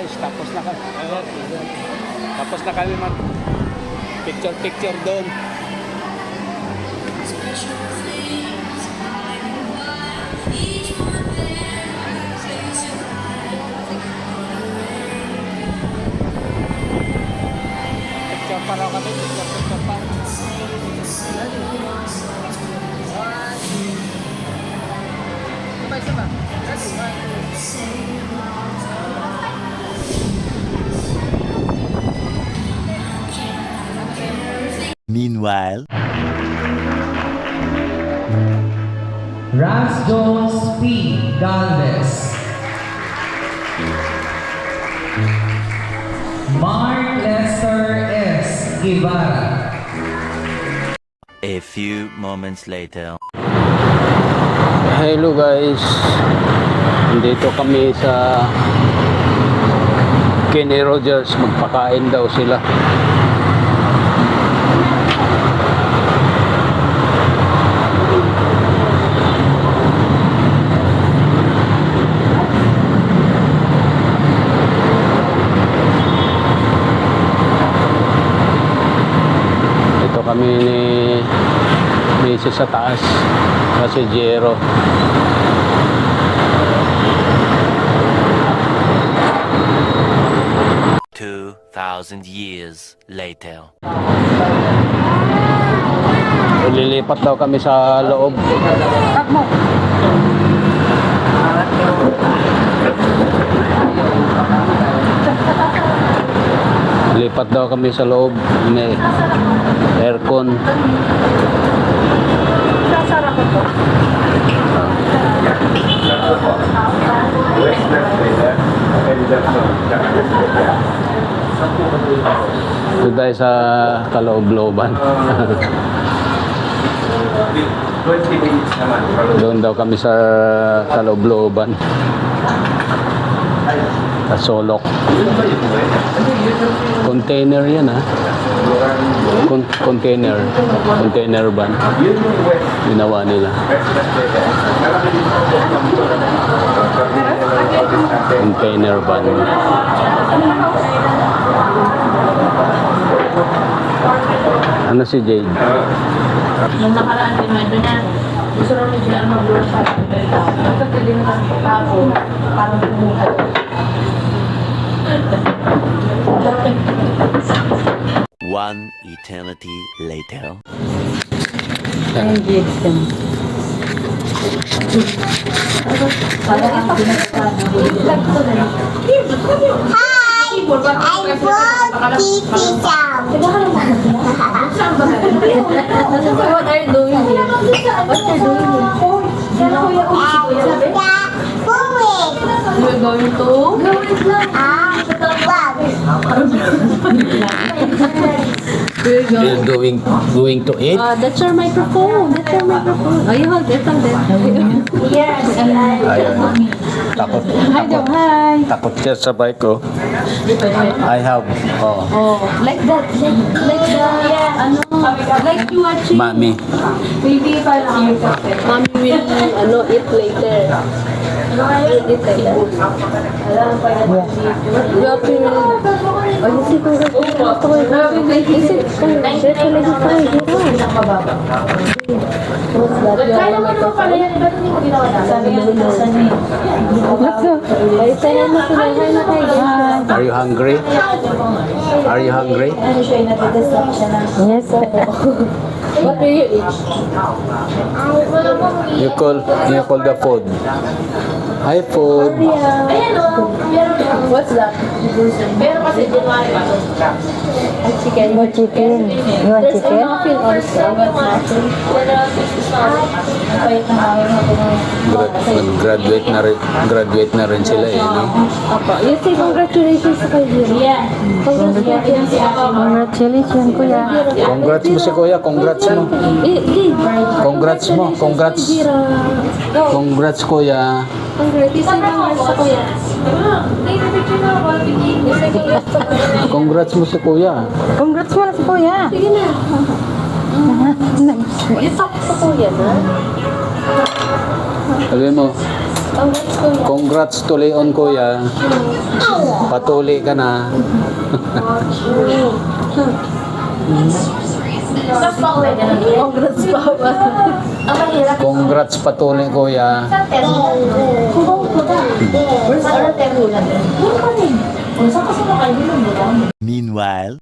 guys, tapos na kami. Tapos na kami mag picture picture doon. Picture pa raw kami, picture picture pa. Meanwhile, Ras Jones P. Galvez. Mark Lester S. Guevara. a few moments later. Hello guys. Dito kami sa Kenny Rogers magpakain daw sila. Ito kami ni Mrs. sa taas kasi Jero. Two thousand years later. Lilipat daw kami sa loob. Lipat daw kami sa loob. May aircon. Doon tayo sa kaloob-looban. Doon daw kami sa kaloob-looban. Sa Solok. Container yan ha. Con- container. Container van. Ginawa nila. Container van. Ano si Jade? Nung nakaraan din may doon yan. Gusto rin Jian mag-blow sa Pagkagaling ng tao, parang. One eternity later. I bought Kitty Chow. What are you doing here? What are you doing You're going to? Ah, You're going going, going to eat? Uh, that's your microphone. That's your microphone. Oh, you hold it on that. Yes, Ayaw. Takot. Hi, Takot. daw. Hi. Takot siya sa bike ko. I have. Oh. Oh, like that. Like, like the, ano, like you watching. Mami. Maybe parang Mommy will, ano, eat later. Eat it like that. You have to, oh, you see, congratulations. Is it, congratulations, fine, you know. What's that? You have a microphone? Sabi nga, What's up? Ay, tayo na sila. Hi na kayo. Hi. Are you hungry? Are you hungry? Yes. What do you eat? You call, you call the food. Hi food. What's that? Pa to. chicken. You want chicken? You want chicken? There's a muffin also. Muffin. Grad, graduate na rin, graduate na rin sila eh, no? Opo. You say congratulations sa kay Jiro. Yeah. Congratulations. Congratulations, kuya. Congrats mo si Kuya, congrats mo. Congrats mo, congrats. Congrats Kuya. Congrats sa kuya. Congrats mo si Kuya. Congrats mo na si Kuya. Sige na. You talk sa kuya na. Sabi mo, Congrats to Leon, kuya. Patuli ka na. Congrats pa uwi. Congrats pa. Ang mahirap. Congrats patuli, kuya. Sa Meanwhile,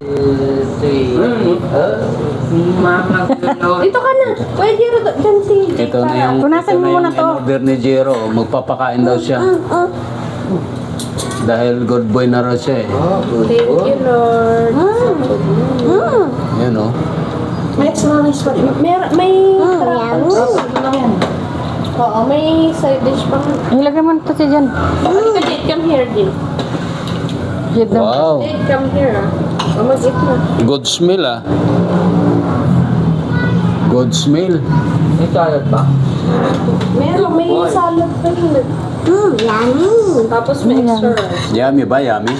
Dito ka na. Pwede rin dyan si Ito na yung, Punasan ito mo na muna yung to. in-order ni Jero. Magpapakain daw siya. Dahil good boy na raw siya eh. Thank you, Lord. Yan oh. May extra pa rin. May, may Oo, may side dish pa. Ilagay mo na ito siya dyan. Bakit ka date? Come here, Jade. Jid daw. Wow. Jade, come here. ah. Oh, mag-eat na. Good smell ah. Good smell. Meron, may salad pa rin. Mm, yummy. Tapos may extra rice. Yummy ba? Yummy?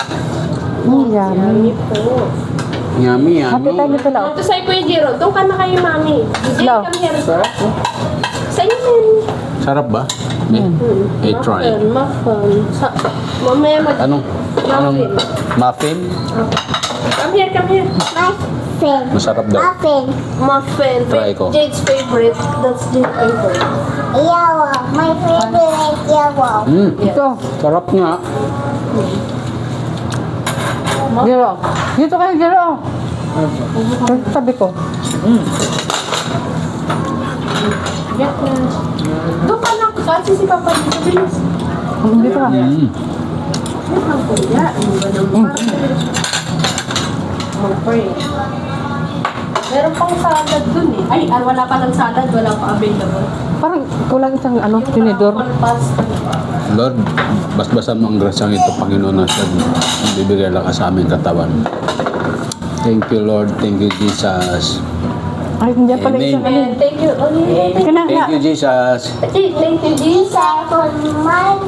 Mm, yan. Yummy po. Yummy, Happy tayo yummy. dito lang. Ito sa'yo, Kuya Jiro. Doon ka na kayo, Mami. Jade, Love. come here. Sa inyo na yun. Sarap ba? Eh, eh, try. Muffin, muffin. Sa, mamaya mag... Anong? Anong? Muffin? Come here, come here. Muffin. Masarap daw. Muffin. Muffin. Try ko. Jade's favorite. That's Jade's favorite. Yellow. My favorite yellow. Mm, Ito. sarap nga. Jero. Dito kayo, Jero. Ito Sabi ko. Get na. Doon ka na. Kasi si Papa dito. Bilis. Mm, Dito ka. Mm. Yan ang kuya. Ano ba naman? Mag-pray. Meron pang salad dun eh. Ay, wala pa ng salad. Wala pa available. Parang kulang isang ano, tinidor. Lord, basbasan mo ang grasang ito, Panginoon na siya. Bibigay lang ka sa aming katawan. Thank you, Lord. Thank you, Jesus. Ay, hindi pala Amen. isang ano. And thank you. Oh, yeah. Teka na, Thank you, Jesus. Thank thank you, Jesus. Second one.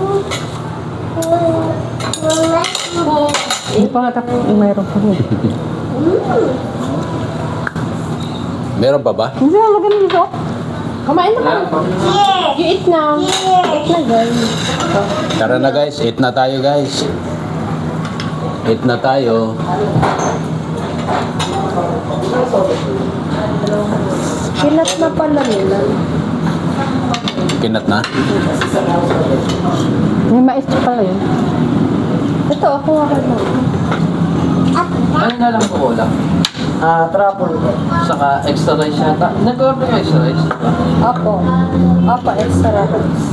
Hindi pa nga tapos. Mayroon pa rin. Meron pa ba? Hindi na, lagyan mo dito. Kumain na ka. You eat now. Eat na, guys. Tara na guys, eat na tayo guys. Eat na tayo. Kinat na pala nila. Kinat na. May mais pala yun. Ito, ako ako na. Ano na lang po ulam? Ah, truffle. Saka extra rice yata. Nag-order yung extra rice. Ako. Apa, extra rice.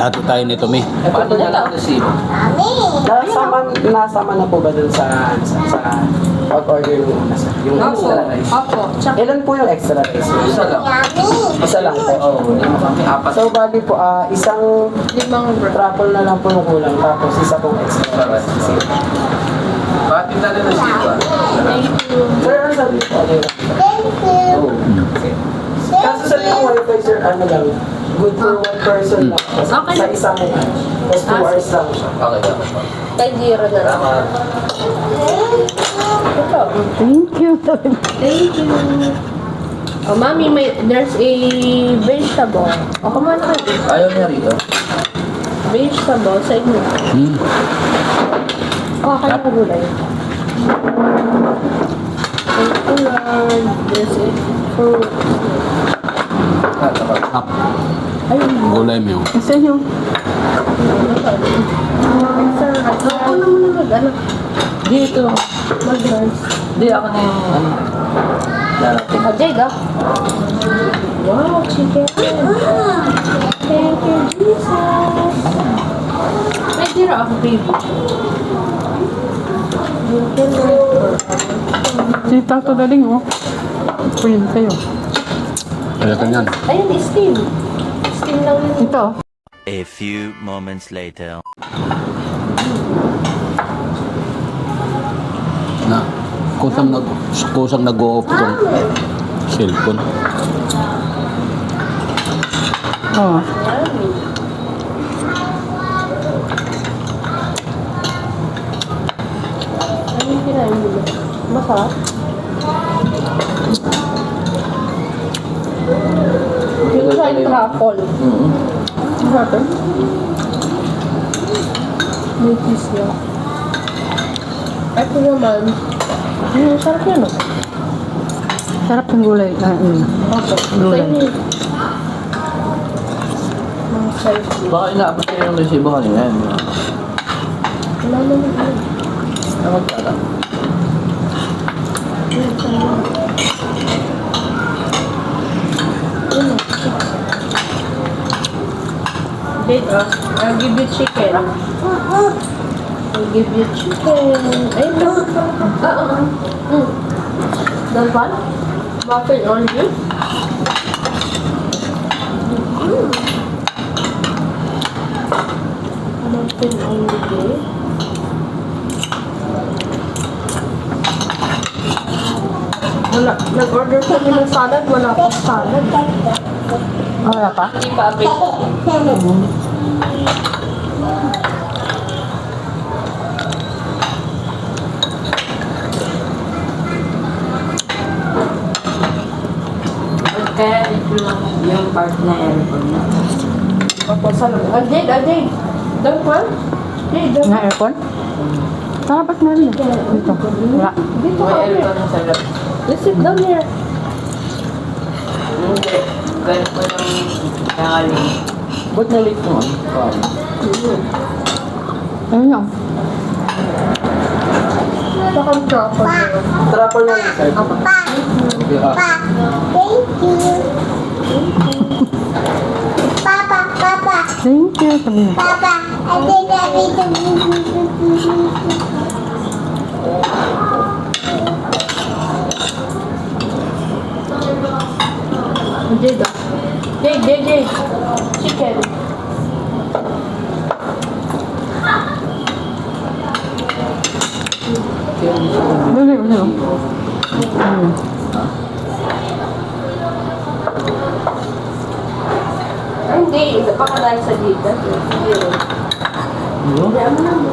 Ato tayo nito, Mi. Eh, paano niya lang receive? Nasama, nasama na po ba dun sa, sa, sa pag-order ng una sir? Yung extra rice? Ako. Tsaka Ilan po yung extra rice? Isa lang. Isa lang po. Oo, oh, lima kami. Apat. So, bali po, ah, isang limang bread. truffle na lang po yung kulang, tapos isa pong extra rice. Bakit hindi natin receive ba? Thank you. Sir, ano sabi po? Ano yun? Thank you. Kaso sa yung wifi, sir, ano lang, good for one person lang. Tapos Okay. Sa isang, tapos two hours lang siya. Okay, po. Kay Jiro na lang. Ito. Thank you. Thank you. Oh, mami, may, there's a vegetable. O, kumain ka. Ayaw niya rito. Vegetable sa inyo. Hmm. O, kaya ka gulay. Thank you, Lord. There's a fruit. Ah. Up. Gulay mo. Isa yung rice. Ako naman na mag, ano, Dito. mag-rice. Di ako na yung ano. Darating. Jade, ah. Wow, chicken. Thank you, Jesus. May Jiro ako, baby. Si Tato Daling, oh. Pwede sa'yo. Kaya ka niyan. Ayun, steam. Steam lang yun. Ito. a few moments later. Na, kusang nag kusang nag-off tong cellphone. Oh. Ano yung sa truffle. Mm-hmm. Masarap. May cheese na. Ito naman. Ang sarap yan, no? Sarap ng gulay. Ah, mm. Opo. Gulay. Sa inyo. Ang sarap. Baka inaabot kayo ng resibo kanina. yun. Wala naman yun. Ano magkala? Wait, uh, I'll give you chicken. I'll give you chicken. Ay, no. Ah, ah, ah. Mm. That one? Muffin only? Mm. Muffin only. Wala. Nag-order kami ng salad. Wala pang salad. Wala pa? Hindi pa available. Kaya ito lang yung part na aircon na. Opo, salad. Ajay, ajay. That one? Hey, that Na aircon? Dapat rin. Dito. Wala. Dito ka ulit. sa lab. Let's sit down here. Ganun ko lang nangaling. Ba't na-late mo? Sorry. Ayun lang. Saka ang truffle na yun. Trapper lang yung sir. Pa, Yeah. pa, thank you. Papa, papa, Thank you. Papa, I think I need to Daw. Jay, Jay, Jay. Chicken. Dali. Ayun. Ay, hindi. Baka dahil sa dito. Hindi. Hindi, ano na mo?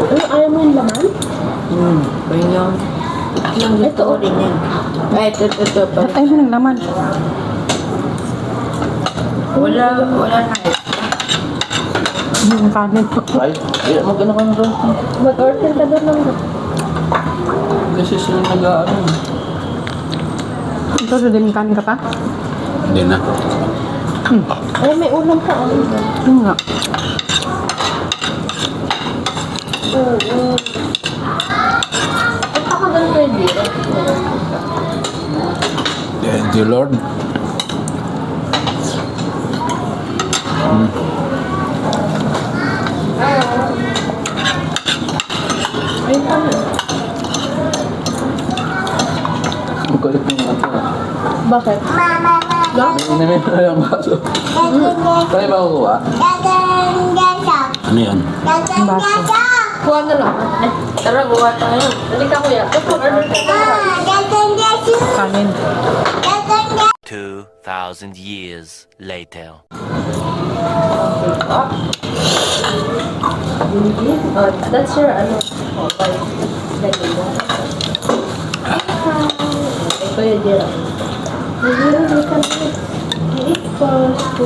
Ano, ayaw mo yung laman? Hmm. Yung gusto ko rin yan. Ay, ito, ito, ito. Ba't tayo mo ng laman? Wala, wala na. Yung kanin. Ay, eh, mag-ano ka na doon? Mag-order ka doon ng... Kasi sila nag-ano. Ito, din kanin ka pa? Hindi na. Ay, may ulam pa. Ano nga. Oo. At ako doon pwede. Thank you, Lord. Paano? Ang kulit mo nga ito. Bakit? No? Inamin mo na yung baso. Kaya ba kukuha? Ano yan? Kuha na lang. Tara, buha tayo. Hindi ka kuya. Tapos mag-order ka na. Kanin. 2,000 years later. Oh, that's your ano. Oh, bye. Ganyan mo. Ito yung dira. Dira, dira ka na. It falls to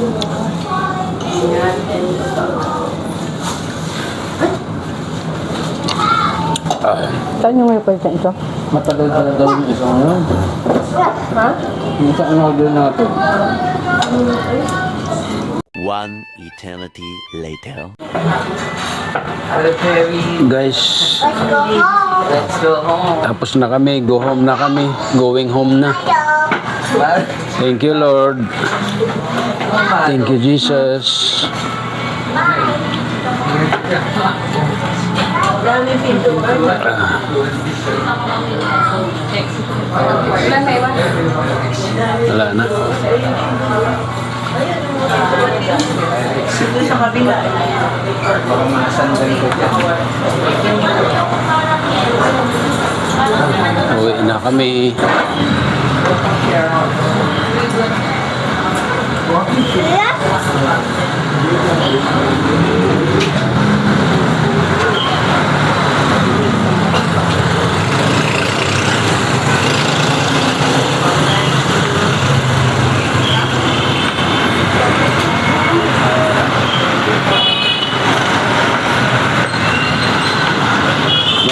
Saan yung may pwede ito? Matagal pala daw yung isang yun. Ha? Yung sa in-order natin. One eternity later. Guys, Let's go home. tapos na kami. Go home na kami. Going home na. Thank you, Lord. Thank you, Jesus. Wala na. Siguro sa kabila. Baka masandal ko ka. Uwi na kami. Yeah.